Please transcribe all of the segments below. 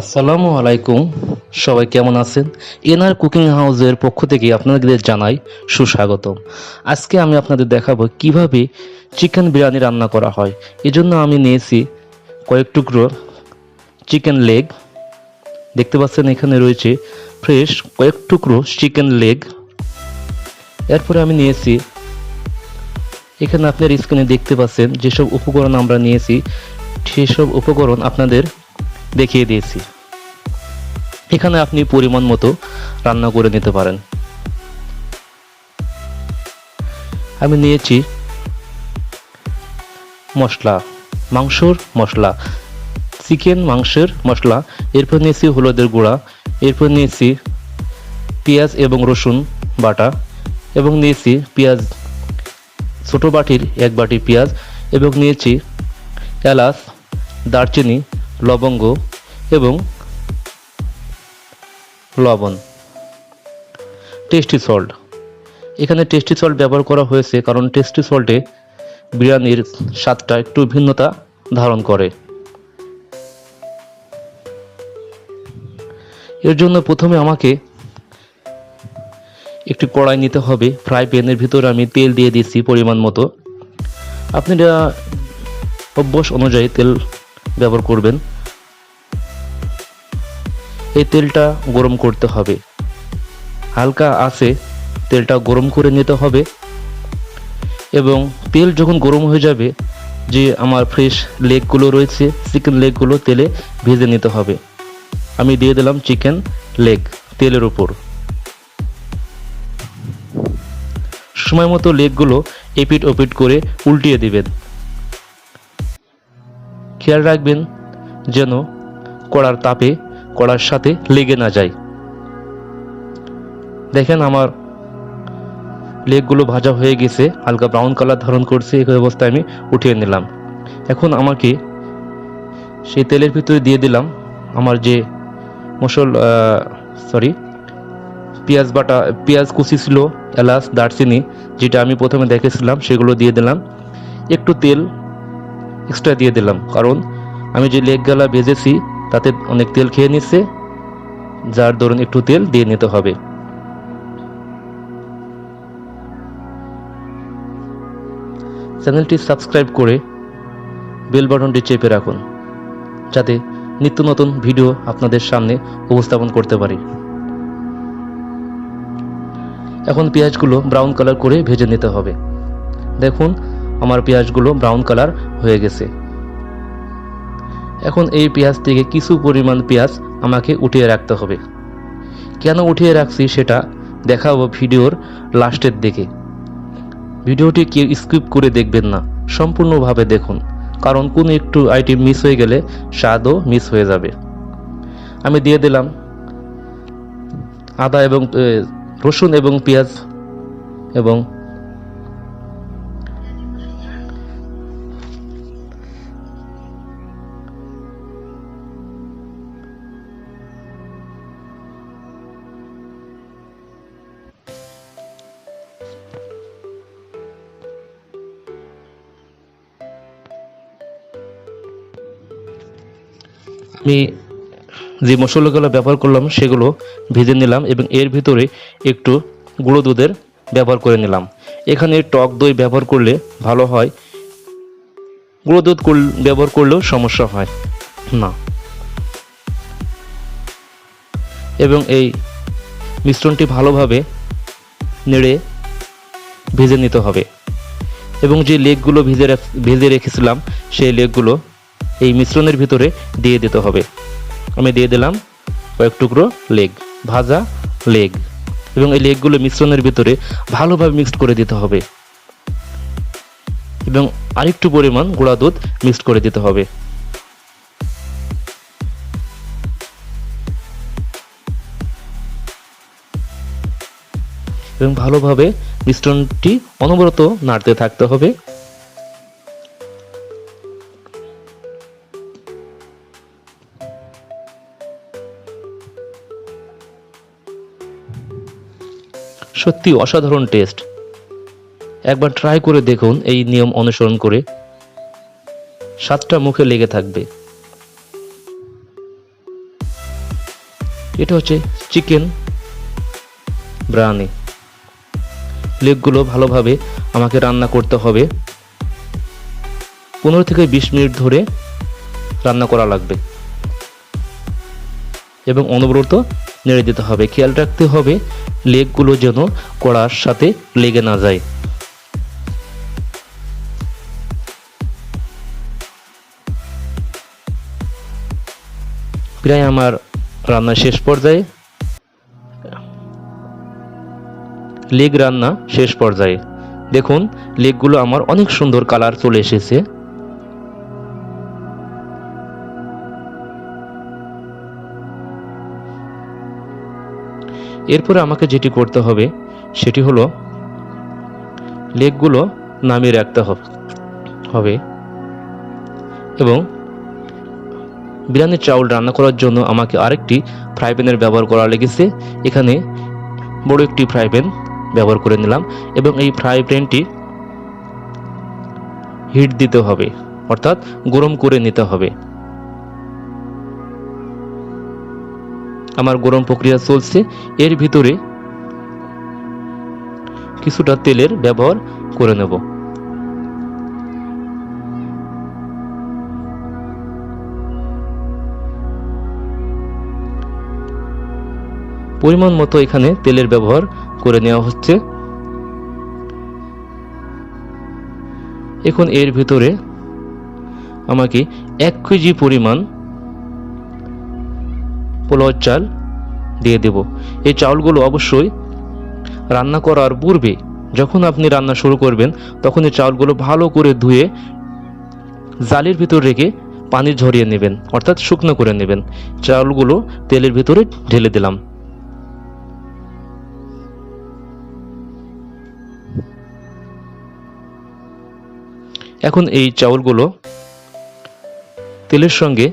আসসালামু আলাইকুম। সবাই কেমন আছেন? এনআর কুকিং হাউসের পক্ষ থেকে আপনাদের জানাই সুস্বাগতম। আজকে আমি আপনাদের দেখাবো কীভাবে চিকেন বিরিয়ানি রান্না করা হয়। এজন্য আমি নিয়েছি কয়েক টুকরো চিকেন লেগ। দেখতে পাচ্ছেন এখানে রয়েছে ফ্রেশ কয়েক টুকরো চিকেন লেগ। এরপরে আমি নিয়েছি, এখানে আপনার স্ক্রিনে দেখতে পাচ্ছেন যেসব উপকরণ আমরা নিয়েছি, সেসব উপকরণ আপনাদের দেখিয়ে দিয়েছি। এখানে আপনি পরিমাণ মতো রান্না করে নিতে পারেন। আমি নিয়েছি মশলা, মাংসর মশলা, চিকেন মাংসের মশলা, এরপর নিয়েছি হলুদের গুঁড়া, এরপর নিয়েছি পেঁয়াজ এবং রসুন বাটা, এবং নিয়েছি পেঁয়াজ, ছোটো বাটির এক বাটি পেঁয়াজ, এবং নিয়েছি এলাচ, দারচিনি, লবঙ্গ এবং লবণ। টেস্টি সল্ট এখানে টেস্টি সল্ট ব্যবহার করা হয়েছে কারণ টেস্টি সল্টে বিরিয়ানির স্বাদটা একটু ভিন্নতা ধারণ করে। এর জন্য প্রথমে আমাকে একটি কড়াই নিতে হবে। ফ্রাই প্যানের ভিতরে আমি তেল দিয়ে দিয়েছি পরিমাণ মতো। আপনারা অভ্যাস অনুযায়ী তেল ব্যবহার করবেন। এই তেলটা গরম করতে হবে। হালকা আছে, তেলটা গরম করে নিতে হবে। এবং তেল যখন গরম হয়ে যাবে, যে আমার ফ্রেশ লেগগুলো রয়েছে চিকেন লেগগুলো তেলে ভেজে নিতে হবে। আমি দিয়ে দিলাম চিকেন লেগ তেলের উপর। সময় মতো লেগগুলো এপিট ওপিট করে উল্টিয়ে দিবেন। খেয়াল রাখবেন যেন কড়ার তাপে কড়ার সাথে লেগে না যায়। দেখেন আমার লেগগুলো ভাজা হয়ে গেছে, হালকা ব্রাউন কালার ধারণ করছে, এই অবস্থায় আমি উঠিয়ে নিলাম। এখন আমাকে সেই তেলের ভিতরে দিয়ে দিলাম আমার যে মশল সরি পেঁয়াজ বাটা, পেঁয়াজ কুচি ছিল, এলাচ, দারচিনি, যেটা আমি প্রথমে দেখেছিলাম, সেগুলো দিয়ে দিলাম। একটু তেল এক্সট্রা দিয়ে দিলাম, কারণ আমি যে লেগ গালা ভেজেছি তাতে অনেক তেল খেয়ে নিচ্ছে, যার দরুন একটু তেল দিয়ে নিতে হবে। চ্যানেলটি সাবস্ক্রাইব করে বেল বাটনটি চেপে রাখুন, যাতে নিত্য নতুন ভিডিও আপনাদের সামনে উপস্থাপন করতে পারি। এখন পেঁয়াজগুলো ব্রাউন কালার করে ভেজে নিতে হবে। দেখুন, আমার পেঁয়াজগুলো ব্রাউন কালার হয়ে গেছে। এখন এই পেঁয়াজ থেকে কিছু পরিমাণ পেঁয়াজ আমাকে উঠিয়ে রাখতে হবে। কেন উঠিয়ে রাখছি সেটা দেখাবো ভিডিওর লাস্টের দিকে। ভিডিওটি কেউ স্কিপ করে দেখবেন না, সম্পূর্ণভাবে দেখুন, কারণ কোনো একটু আইটেম মিস হয়ে গেলে স্বাদও মিস হয়ে যাবে। আমি দিয়ে দিলাম আদা এবং রসুন এবং পেঁয়াজ এবং আমি যে মশলাগুলো ব্যবহার করলাম, সেগুলো ভেজে নিলাম এবং এর ভিতরে একটু গুঁড়ো দুধের ব্যবহার করে নিলাম। এখানে টক দই ব্যবহার করলে ভালো হয়। গুঁড়ো দুধ ব্যবহার করলেও সমস্যা হয় না। এবং এই মিশ্রণটি ভালোভাবে নেড়ে ভেজে নিতে হবে। এবং যে লেগগুলো ভেজে ভেজে রেখেছিলাম, সেই লেগগুলো এই মিশ্রণের ভিতরে দিয়ে দিতে হবে। আমি দিয়ে দিলাম কয়েক টুকরো লেগ, ভাজা লেগ এবং এই লেগগুলো মিশ্রণের ভিতরে ভালোভাবে মিক্সড করে দিতে হবে। এবং আরেকটু পরিমাণ গুঁড়া দুধ মিক্সড করে দিতে হবে। এবং ভালোভাবে মিশ্রণটি অনবরত নাড়তে থাকতে হবে। সত্যি অসাধারণ টেস্ট। একবার ট্রাই করে দেখুন এই নিয়ম অনুসরণ করে। সাতটা মুখে লেগে থাকবে। এটা হচ্ছে চিকেন ব্রানি লেগগুলো ভালোভাবে আমাকে রান্না করতে হবে। পনেরো থেকে বিশ মিনিট ধরে রান্না করা লাগবে। এবং অনবরত নেড়ে দিতে হবে। খেয়াল রাখতে হবে, লেগগুলো যেন কড়ার সাথে লেগে না যায়। প্রায় আমার রান্না শেষ পর্যায়ে। লেগ রান্না শেষ পর্যায়ে। দেখুন, লেগগুলো আমার অনেক সুন্দর কালার চলে এসেছে। এরপরে আমাকে যেটি করতে হবে, সেটি হলো লেগগুলো নামিয়ে রাখতে হবে হবে এবং বিরিয়ানির চাউল রান্না করার জন্য আমাকে আরেকটি ফ্রাই প্যানের ব্যবহার করা লেগেছে। এখানে বড় একটি ফ্রাই প্যান ব্যবহার করে নিলাম এবং এই ফ্রাই প্যানটি হিট দিতে হবে, অর্থাৎ গরম করে নিতে হবে। আমার গরম প্রক্রিয়া চলছে। এর ভিতরে কিছুটা তেলের ব্যবহার করে নেব। পরিমাণ মতো এখানে তেলের ব্যবহার করে নেওয়া হচ্ছে। এখন এর ভিতরে আমাকে এক কেজি পরিমাণ পোলাওর চাল দিয়ে দেব। এই চাউলগুলো অবশ্যই রান্না করার পূর্বে যখন আপনি রান্না শুরু করবেন, তখন এই চাউলগুলো ভালো করে ধুয়ে জালের ভিতর রেখে পানি ঝরিয়ে নেবেন, অর্থাৎ শুকনো করে নেবেন। চাউলগুলো তেলের ভিতরে ঢেলে দিলাম। এখন এই চাউলগুলো তেলের সঙ্গে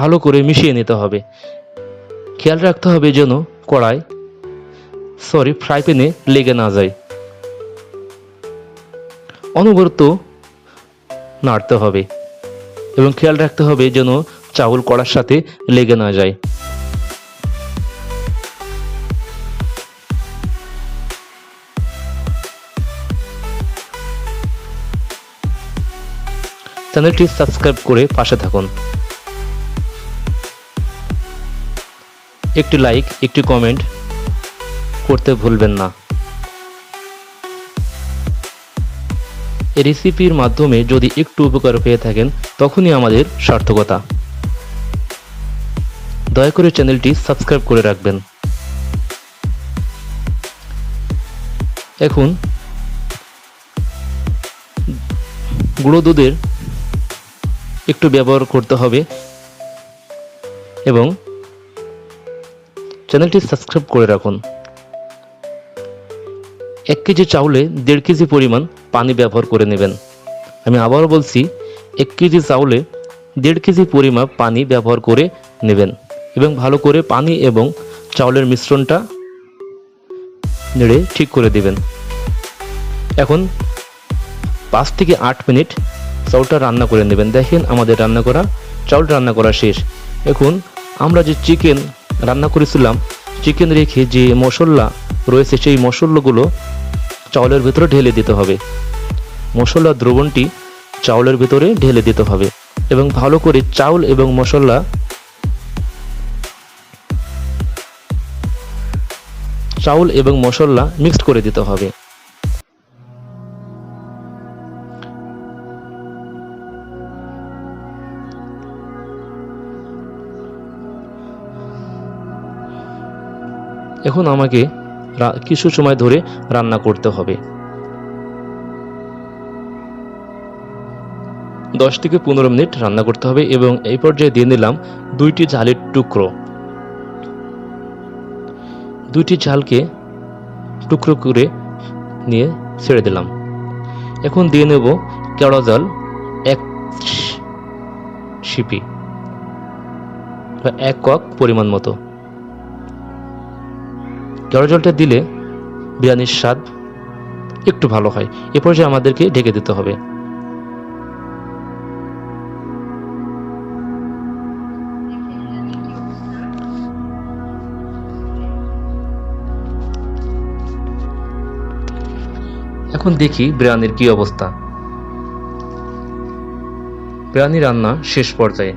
ভালো করে মিশিয়ে নিতে হবে। খেয়াল রাখতে হবে যেন কড়াই সরি ফ্রাই প্যানে লেগে না যায়। অনবরত নাড়তে হবে এবং খেয়াল রাখতে হবে যেন চাউল কড়ার সাথে লেগে না যায়। চ্যানেলটি সাবস্ক্রাইব করে পাশে থাকুন। একটি লাইক একটি কমেন্ট করতে ভুলবেন না। রেসিপির মাধ্যমে যদি একটু উপকার পেয়ে থাকেন, তখনই আমাদের সার্থকতা। দয়া করে চ্যানেলটি সাবস্ক্রাইব করে রাখবেন। এখন গুঁড়ো দুধের একটু ব্যবহার করতে হবে এবং চ্যানেলটি সাবস্ক্রাইব করে রাখুন। এক কেজি চাউলে দেড় কেজি পরিমাণ পানি ব্যবহার করে নেবেন। আমি আবারও বলছি, এক কেজি চাউলে দেড় কেজি পরিমাণ পানি ব্যবহার করে নেবেন এবং ভালো করে পানি এবং চাউলের মিশ্রণটা নেড়ে ঠিক করে দিবেন। এখন পাঁচ থেকে আট মিনিট চাউলটা রান্না করে নেবেন। দেখেন, আমাদের রান্না করা, চাউল রান্না করা শেষ। এখন আমরা যে চিকেন রান্না করেছিলাম চিকেন রেখে যে মশলা রয়েছে সেই মশলাগুলো চাউলের ভেতরে ঢেলে দিতে হবে। মশলা দ্রবণটি চাউলের ভেতরে ঢেলে দিতে হবে এবং ভালো করে চাউল এবং মশলা চাউল এবং মশলা মিক্সড করে দিতে হবে। এখন আমাকে কিছু সময় ধরে রান্না করতে হবে। দশ থেকে পনেরো মিনিট রান্না করতে হবে এবং এই পর্যায়ে দিয়ে নিলাম দুইটি ঝালের টুকরো। দুইটি ঝালকে টুকরো করে নিয়ে ছেড়ে দিলাম। এখন দিয়ে নেব কেওড়া জল এক শিপি বা এক কক পরিমাণ মতো। জড়া জলটা দিলে বিরিয়ানির স্বাদ একটু ভালো হয়। এ পর্যায়ে আমাদেরকে ঢেকে দিতে হবে। এখন দেখি বিরিয়ানির কি অবস্থা। বিরিয়ানি রান্না শেষ পর্যায়ে।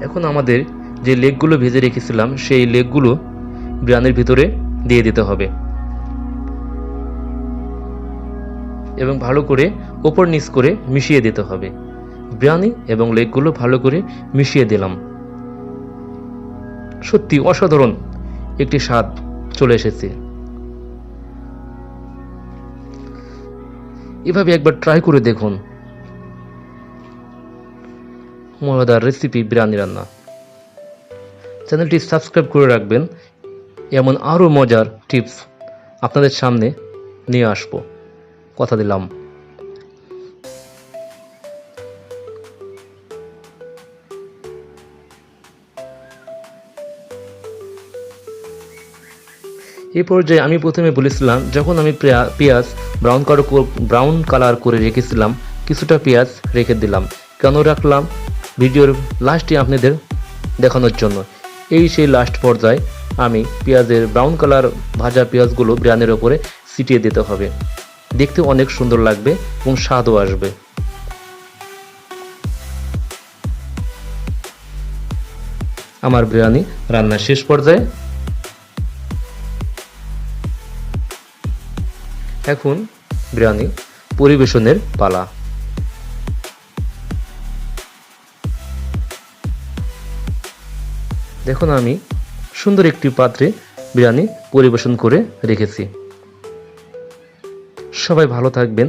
এখন আমাদের যে লেগগুলো ভেজে রেখেছিলাম, সেই লেগগুলো বিরিয়ানির ভিতরে দিয়ে দিতে হবে। এবং ভালো করে ওপর নিচ করে মিশিয়ে দিতে হবে। বিরিয়ানি এবং লেগগুলো ভালো করে মিশিয়ে দিলাম। সত্যি অসাধারণ একটি স্বাদ চলে এসেছে। এভাবে একবার ট্রাই করে দেখুন। মজাদার রেসিপি বিরিয়ানি রান্না। চ্যানেলটি সাবস্ক্রাইব করে রাখবেন। এমন আরও মজার টিপস আপনাদের সামনে নিয়ে আসব। কথা দিলাম। এই পর্যায়ে আমি প্রথমে বলেছিলাম, যখন আমি পেঁয়াজ ব্রাউন কালার ব্রাউন কালার করে রেখেছিলাম, কিছুটা পেঁয়াজ রেখে দিলাম। কেন রাখলাম? ভিডিওর লাস্টে আপনাদের দেখানোর জন্য। এই সেই লাস্ট পর্যায়ে আমি পেঁয়াজের ব্রাউন কালার ভাজা পেঁয়াজগুলো বিরিয়ানির ওপরে ছিটিয়ে দিতে হবে। দেখতে অনেক সুন্দর লাগবে এবং স্বাদও আসবে। আমার বিরিয়ানি রান্নার শেষ পর্যায়ে। এখন বিরিয়ানি পরিবেশনের পালা। দেখুন আমি সুন্দর একটি পাত্রে বিরিয়ানি পরিবেশন করে রেখেছি। সবাই ভালো থাকবেন।